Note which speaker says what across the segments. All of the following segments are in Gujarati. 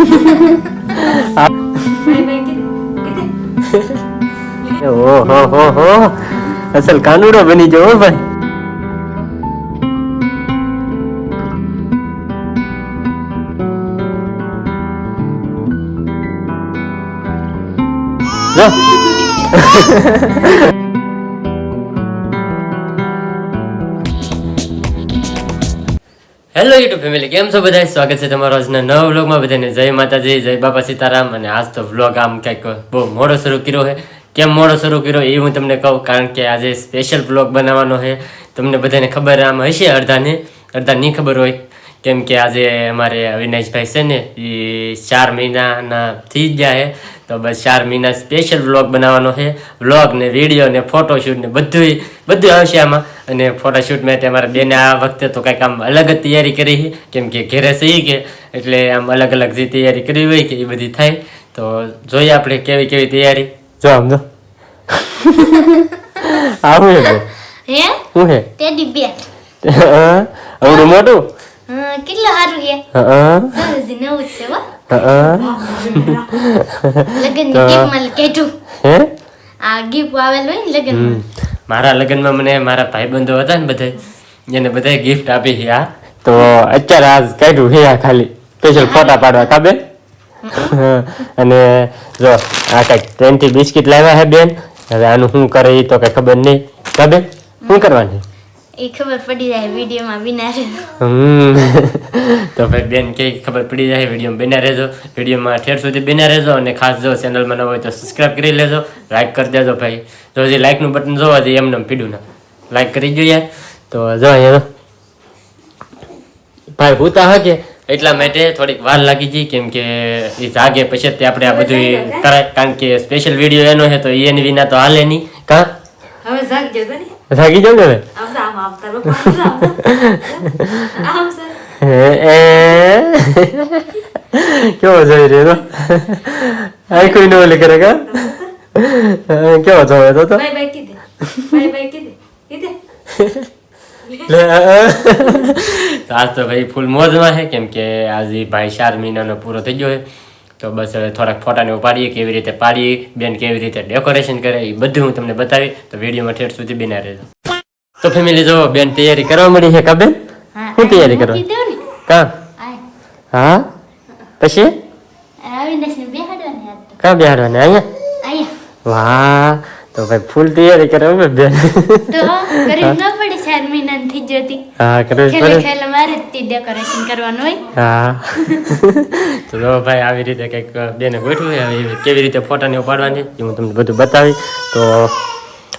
Speaker 1: બાય બાય કીધું કીધું
Speaker 2: ઓહો હો હો હેલો યુટ્યુબ ફેમિલી કેમ છો બધા સ્વાગત છે તમારો આજના નવા વ્લોગમાં. બધાને જય માતાજી, જય બાપા સીતારામ. અને આજ તો વ્લોગ આમ કંઈક બહુ મોડો શરૂ કર્યો છે. કેમ મોડો શરૂ કર્યો એ હું તમને કહું, કારણ કે આજે સ્પેશિયલ વ્લોગ બનાવવાનો છે. તમને બધાને ખબર આમ હશે અડધાને. અડધા નહીં ખબર હોય. કેમ કે આજે અમારે અવિનાશભાઈ છે ને એ ચાર મહિનાના થઈ જ ગયા છે. તો બસ ચાર મહિના સ્પેશિયલ વ્લોગ બનાવવાનો છે. વ્લોગ ને વીડિયો ને ફોટોશૂટ ને બધું બધું આવશે આમાં. અને ફોટોશૂટ માટે અમારા બેને આ વખતે તો કંઈક આમ અલગ જ તૈયારી કરી છે. કેમ કે ઘેરે સહી કે એટલે આમ અલગ અલગ જે તૈયારી કરી હોય કે એ બધી થાય. તો જોઈએ આપણે કેવી કેવી તૈયારી. જો આમ જો. આવું હે?
Speaker 3: હે
Speaker 2: હે
Speaker 3: ટેડી બેટ.
Speaker 2: આવડું મોટું?
Speaker 3: કેટલું સારું હે
Speaker 2: હા.
Speaker 3: નવું છે હો.
Speaker 2: હા
Speaker 3: લગન ગિફ્ટમાં કેટું
Speaker 2: હે?
Speaker 3: આ ગિફ્ટ આવેલું હોય ને લગન
Speaker 2: મારા લગ્નમાં મને મારા ભાઈબંધો હતા ને બધા એને બધાએ ગિફ્ટ આપી છે આ તો અત્યારે આજ કાઢ્યું છે આ ખાલી. સ્પેશિયલ ફોટા પાડવા કાબે અને જો આ કંઈક ટ્રેનથી બિસ્કિટ લાવ્યા છે બેન. હવે આનું શું કરે એ તો કઈ ખબર નહીં. કાબે શું કરવાની?
Speaker 3: એ ખબર પડી જાય વિડીયોમાં બિના
Speaker 2: રહેજો. તો ભાઈ બેન કે ખબર પડી જાય વિડીયોમાં બિના રહેજો. વિડીયોમાં ઠેર સુધી બિના રહેજો અને ખાસ જો ચેનલમાં ન હોય તો સબસ્ક્રાઇબ કરી લેજો. લાઈક કરી દેજો ભાઈ. તો હજી લાઈકનું બટન જોવા જઈએ એમને પીડું ના. લાઈક કરી જોઈએ. તો જો અહીંયા ભાઈ ભૂતા હકે એટલા માટે થોડીક વાર લાગી જઈ કેમ કે એ જાગે પછી તે આપણે આ બધું કરાય કારણ કે સ્પેશિયલ વીડિયો એનો છે તો એની વિના તો હાલે નહીં. કા?
Speaker 1: હવે
Speaker 2: જાગી જાવ ને હવે?
Speaker 1: સર
Speaker 2: એ કેવો જોઈ રહ્યો આ કોઈ નો ઓલે કરે કા કેવો જોવે તો તો
Speaker 1: બાય બાય કીધું બાય બાય કીધું કીધું
Speaker 2: આજ તો ભાઈ ફૂલ મોજમાં છે કેમ કે આજે ભાઈ ચાર મહિનાનો પૂરો થઈ ગયો છે તો બસ હવે થોડાક ફોટાને ઉપાડીએ કેવી રીતે પાડીએ બેન કેવી રીતે ડેકોરેશન કરે એ બધું હું તમને બતાવી તો વિડીયોમાં ઠેઠ સુધી બિના રહેજો તો ફેમિલી જો બેન તૈયારી કરવા મળી છે કા શું તૈયારી કરવા?
Speaker 3: ને.
Speaker 2: કા? હા? પછી?
Speaker 3: કા બેહાડવાની?
Speaker 2: અહીંયા? વાહ તો ભાઈ ફૂલ તૈયારી કરો બેન.
Speaker 3: તો કરી ન પડી ચાર મહિના થઈ જતી
Speaker 2: હા કરે
Speaker 3: ખેલે ખેલે મારે તે ડેકોરેશન કરવાનું હોય.
Speaker 2: હા. તો જો ભાઈ આવી રીતે કંઈક બેને ગોઠવું હવે કેવી રીતે ફોટાને ઉપાડવાની એ હું તમને બધું બતાવી તો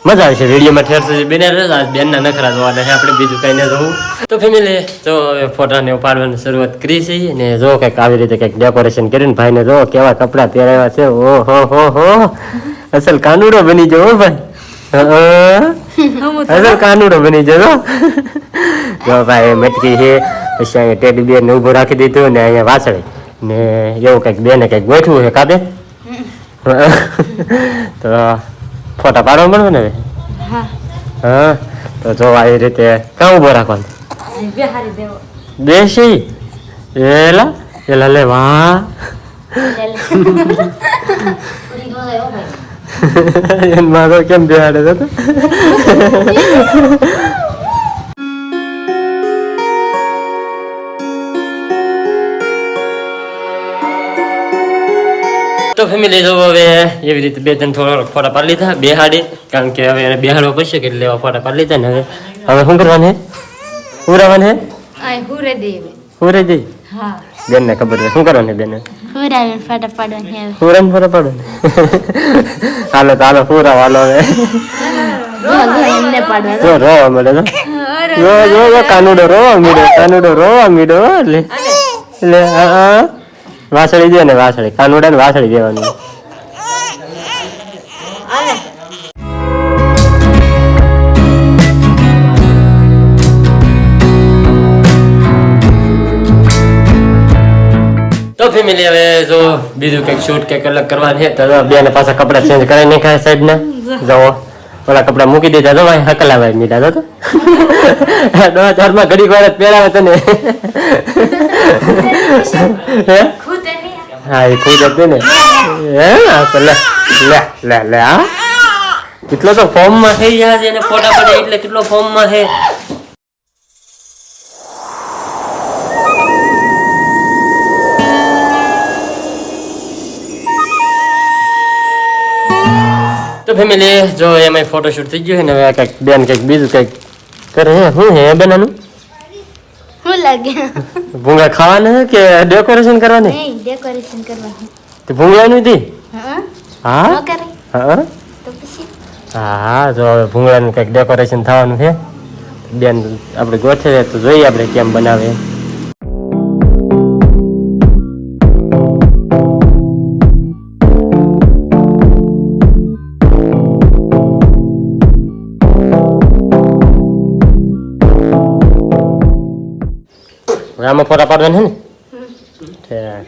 Speaker 2: મજા આવશે વિડીયોમાં ઠેર સુધી બેને રહેજો આજ બેનના નખરા જોવાના છે આપણે બીજું કંઈ ન જોવું. તો ફેમિલી જો ફોટાને ઉપાડવાની શરૂઆત કરી છે અને જો કંઈક આવી રીતે કંઈક ડેકોરેશન કરીને ભાઈને જો કેવા કપડાં પહેરાવ્યા છે ઓ હો હો. હો અસલ કાનુડો બની જવો હો ભાઈ. અસલ કાનુડો બની હો. જો ભાઈ મટકી છે પછી અહીંયા ટેડી બેર ને ઊભું રાખી દીધું ને અહીંયા વાસળી. ને એવું કંઈક બેને કંઈક ગોઠવું છે કાબે તો ફોટા પાડવા મળશે ને
Speaker 1: હા.
Speaker 2: હા તો જો આવી રીતે કાં ઊભો રાખવાનું? બેસી? એલા એલા લે
Speaker 3: વા
Speaker 2: એમાં તો કેમ બેહાડે તો? ફેમિલી જો હવે એવી રીતે બે ત્રણ થોડા ફોટા પાડી લીધા બેહાડી કારણ કે હવે એને બેહાડવા પડશે કે લેવા ફોટા પાડી લીધા ને હવે હવે શું કરવાનું? હે ઉરાવાનું? હે
Speaker 1: આ હુરે દેવે હા.
Speaker 2: બેન ને ખબર છે શું કરવાનું બેન?
Speaker 3: પૂરા ફોટા પાડવાની હવે.
Speaker 2: પૂરા ને ફોટા પાડો હાલો તો હાલો પૂરા હાલો હવે.
Speaker 3: જો
Speaker 2: રોવા મળે તો. જો કાનુડો રોવા મીડો કાનુડો રોવા મીડો લે. લે હા હા. વાસળી દે ને વાસળી. કાનુડા ને વાસળી દેવાનું. તો ફેમિલી હવે જો બીજું કંઈક શૂટ કંઈક અલગ કરવાની છે તો બે ને પાછા કપડા ચેન્જ કરાવી નાખ્યા સાહેબ ને જવો ઓલા કપડા મૂકી દીધા. તો ભાઈ હકલાવાય મીઠા તો. દવા ચારમાં ઘડીક વાર જ પહેરાવે તને. હે, એ ખુદ હતી ને હે તો લે લે લે લે, હા. કેટલો તો ફોર્મમાં થઈ ગયા છે અને ફોટા પડે, એટલે કેટલો ફોર્મમાં છે? તો ફેમિલી જો એમાં ફોટોશૂટ થઈ ગયો છે ને, હવે કંઈક બેન કંઈક બીજું કંઈક કરે હે શું હે બનાનું?
Speaker 3: શું લાગે.
Speaker 2: ભૂંગા ખાવાના કે ડેકોરેશન કરવાની?
Speaker 3: નહીં ડેકોરેશન કરવાની.
Speaker 2: તે ભૂંગળાનું હતી
Speaker 3: હા
Speaker 2: હા?
Speaker 3: કરે.
Speaker 2: હા
Speaker 3: તો પછી?
Speaker 2: હા જો હવે ભૂંગળાનું કંઈક ડેકોરેશન થવાનું છે. બેન આપણે ગોઠવીએ તો જોઈએ આપણે કેમ બનાવે આમાં ફોટા પાડવાના છે ને.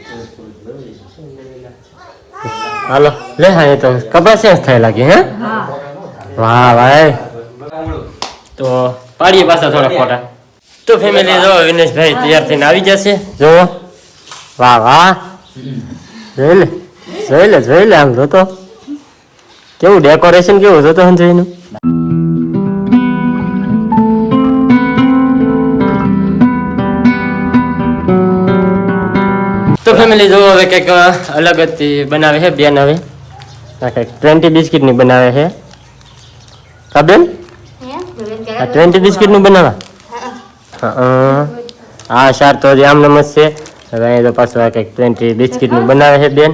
Speaker 2: હાલો લે હા એ તો કપડા ચેન્જ થાય લાગે હે વાહ ભાઈ તો પાડીએ પાછા થોડા ફોટા તો ફેમિલી જો વિનેશભાઈ તૈયાર થઈને આવી જશે જો વાહ વાહ જોઈ લે જોઈ લે જોઈ લે આમ જોતો કેવું ડેકોરેશન કેવું જોતો સંજયનું ફેમિલી જો હવે કંઈક અલગ જ બનાવે છે, બેન હવે. કંઈક ટ્વેન્ટી બિસ્કિટની બનાવે છે. હા, બેન? ટ્વેન્ટી બિસ્કિટનું બનાવવા હા સાર તો આમ નમ છે. હવે અહીં તો પાછું આ કંઈક ટ્વેન્ટી બિસ્કિટનું બનાવે છે, બેન.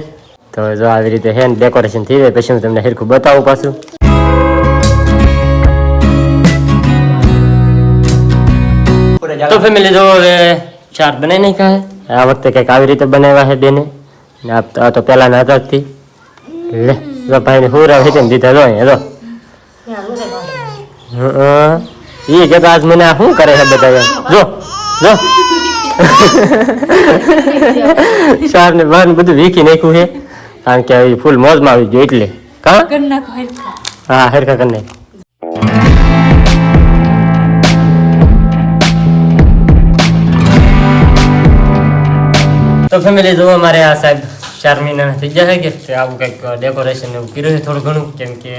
Speaker 2: તો જો આવી રીતે છે ને ડેકોરેશન થઈ જાય, પછી હું તમને હિરખું બતાવું પાછું. તો ફેમિલી જો હવે ચાર બનાવી નાખ્યા છે. આ વખતે કંઈક આવી રીતે બનાવ્યા છે બેને? આ તો- પહેલાના હતા જ લે જો ભાઈને હુરા વીટીને દીધા જો હેલો. એ કે આજ મને આ શું કરે છે બધા જો જો. સાર ને બહાર બધું વીખી નાખ્યું છે. કારણ કે ફૂલ મોજમાં આવી ગયું એટલે. કા? હા હેરખા કરી નાખ તો ફેમિલી જો અમારે આ સાહેબ ચાર મહિના થઈ જશે કે આવું કંઈક ડેકોરેશન એવું કર્યું છે થોડું ઘણું. કેમ કે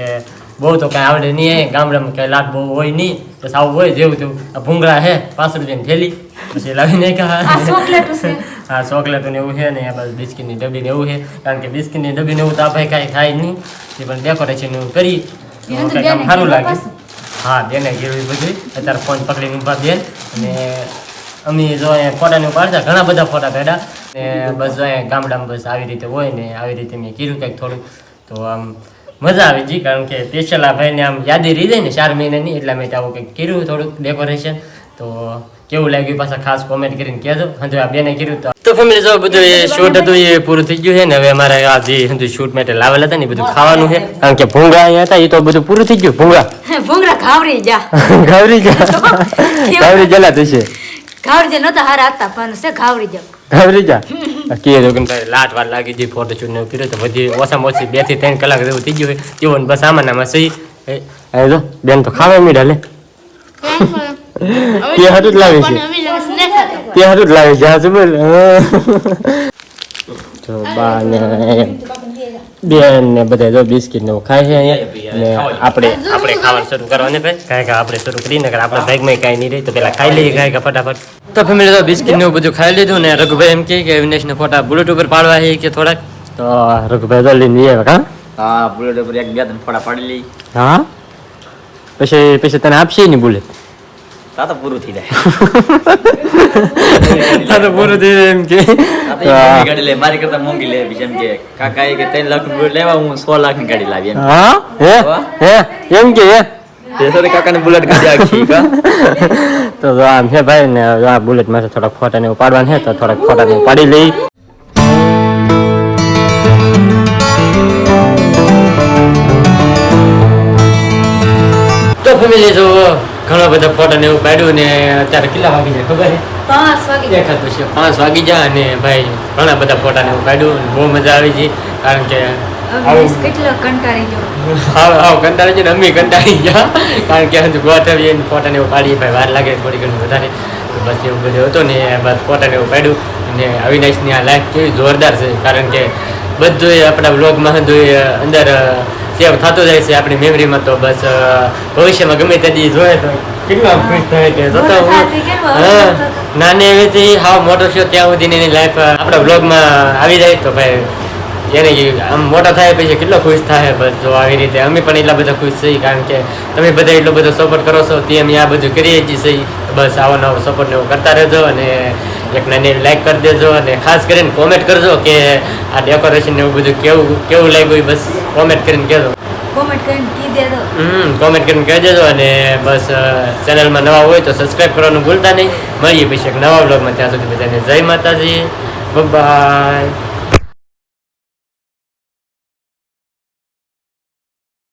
Speaker 2: બહુ તો કાંઈ આવડે નહીં હે ગામડામાં કાંઈ લાભ બહુ હોય નહીં. બસ આવું હોય જેવું તેવું. આ ભૂંગળા છે પાંચ રૂપિયાની થેલી. પછી લાવી નાખ્યા હા ચોકલેટ ને એવું છે ને બસ બિસ્કિટની ડબ્બી ને એવું છે. કારણ કે બિસ્કિટની ડબ્બી ને એવું તો આપણે કાંઈ ખાય નહીં. તે પણ ડેકોરેશન એવું કરી. આમ સારું લાગે. હા બેને ગીરવી બધું અત્યારે ફોન પકડીને ઊભા બેન. અને અમે જો અહીંયા ફોટા ને પાડતા ઘણા બધા ફોટા કાઢ્યા. ને બસ જો અહીંયા ગામડામાં બસ આવી રીતે હોય ને આવી રીતે મેં કીધું કંઈક થોડું. તો આમ મજા આવી ગઈ કારણ કે સ્પેશિયલ આ ભાઈને આમ યાદી રહી જાય ને ચાર મહિનાની એટલા માટે આવું કંઈક કર્યું થોડુંક ડેકોરેશન તો કેવું લાગ્યું પાછા ખાસ કોમેન્ટ કરીને કહેજો. હજુ આ બેને કર્યું તો. તો ફેમિલી જો બધું એ શૂટ હતું એ પૂરું થઈ ગયું છે ને હવે અમારે આ જે હજુ શૂટ માટે લાવેલા હતા ને બધું ખાવાનું છે. કારણ કે ભૂંગા અહીંયા હતા એ તો બધું પૂરું થઈ ગયું ભૂંગા
Speaker 1: ભૂંગળા ઘાવરી જા
Speaker 2: ઘાવરી જા ઘાવરી જલા થશે
Speaker 1: ઘાવરી જા નતા હારા હતા પણ છે ઘાવરી જા
Speaker 2: ઘાવરી જા કે જો કે લાટ વાર લાગી ગઈ ફોટો શૂટ ને એવું તો પછી ઓછામાં ઓછી બેથી ત્રણ કલાક જેવું થઈ ગયું હોય. ને બસ આમાં સહી. એ જો બેન તો ખાવા મીડા લે. તે હાટું જ લાવે છે. તે હાટું જ લાવે છે હા બોલ? જો બા ને બેન ને બધા જો બિસ્કિટ ને એવું ખાય છે અહીંયા. ને આપણે આપણે ખાવાનું શરૂ કરવાને ભાઈ. કાંઈ કે આપણે શરૂ કરીને કે આપણા ભાગમાં કાંઈ નહીં રહી તો પેલા ખાઈ લઈએ કાંઈ કે ફટાફટ. તો ફેમિલી તો બિસ્કિટ ને એવું બધું ખાઈ લીધું ને રઘુભાઈ એમ કે વિનેશ ને ફોટા બુલેટ ઉપર પાડવા છે કે થોડાક. તો રઘુભાઈ તો લઈને આવે હા?
Speaker 4: હા બુલેટ ઉપર એક બે ત્રણ ફોટા પાડી લઈ
Speaker 2: હા? પછી પછી તને આપશે નહીં બુલેટ
Speaker 4: તા તો પૂરું થઈ જાય
Speaker 2: તારે પૂરું થઈ જાય એમ કે
Speaker 4: તા તો ગાડી લે મારી કરતા મોંઘી લે બીજા એમ કે કાકા એ કે ત્રણ લાખ લેવા હું સો લાખની ગાડી લાવી
Speaker 2: હા હે હે એમ કે હે
Speaker 4: તે સોરી કાકા ને બુલેટ ગાડી આખી કા
Speaker 2: તો આમ છે ભાઈ ને આ બુલેટમાં થોડાક ફોટા ને એવું પાડવાનું છે તો થોડાક ફોટા ને એવું પાડી લઈ તો ફેમિલી જો ઘણા બધા ફોટા ને એવું પાડ્યું ને અત્યારે કેટલા વાગી જાય ખબર
Speaker 1: પાંચ વાગી જાય.
Speaker 2: દેખાતું છે. પાંચ વાગી જાય અને ભાઈ ઘણા બધા ફોટા ને એવું પાડ્યું બહુ મજા આવી છે કારણ કે
Speaker 1: કંટાળી ગયો.
Speaker 2: અમે કંટાળી ગયા કારણ કે હજુ ગોઠવીએ ફોટા ને એવું પાડીએ ભાઈ વાર લાગે થોડી ઘણી વધારે. બસ એવું બધું હતું ને બસ ફોટાને એવું પાડ્યું. અને અવિનાશની આ લાઈફ કેવી જોરદાર છે કારણ કે બધું આપણા વ્લોગમાં બધું અંદર સેવ થતું જાય છે આપણી મેમરીમાં તો બસ ભવિષ્યમાં ગમે તે દી જોઈએ તો કેટલા ખુશ થાય કે જતો હું. નાની એવીથી હાવ મોટો થયો ત્યાં સુધીની એની લાઈફ આપણા વ્લોગમાં આવી જાય તો ભાઈ એને આમ મોટા થાય પછી કેટલો ખુશ થાય બસ જો આવી રીતે. અમે પણ એટલા બધા ખુશ છીએ કારણ કે તમે બધા એટલો બધો સપોર્ટ કરો છો તે અમે આ બધું કરીએ છીએ છીએ. બસ આવો નવો સપોર્ટ ને એવું કરતા રહેજો અને એક નાની લાઈક કરી દેજો અને ખાસ કરીને કોમેન્ટ કરજો કે આ ડેકોરેશન ને એવું બધું કેવું કેવું લાગ્યું બસ. કોમેન્ટ કરીને કહેજો.
Speaker 1: કોમેન્ટ કરીને કી દેજો.
Speaker 2: હમ કોમેન્ટ કરીને કહી દેજો અને બસ ચેનલમાં નવા હોય તો સબસ્ક્રાઇબ કરવાનું ભૂલતા નહીં. મળીએ પછી એક નવા વ્લોગમાં ત્યાં સુધી બધાને જય માતાજી. બાય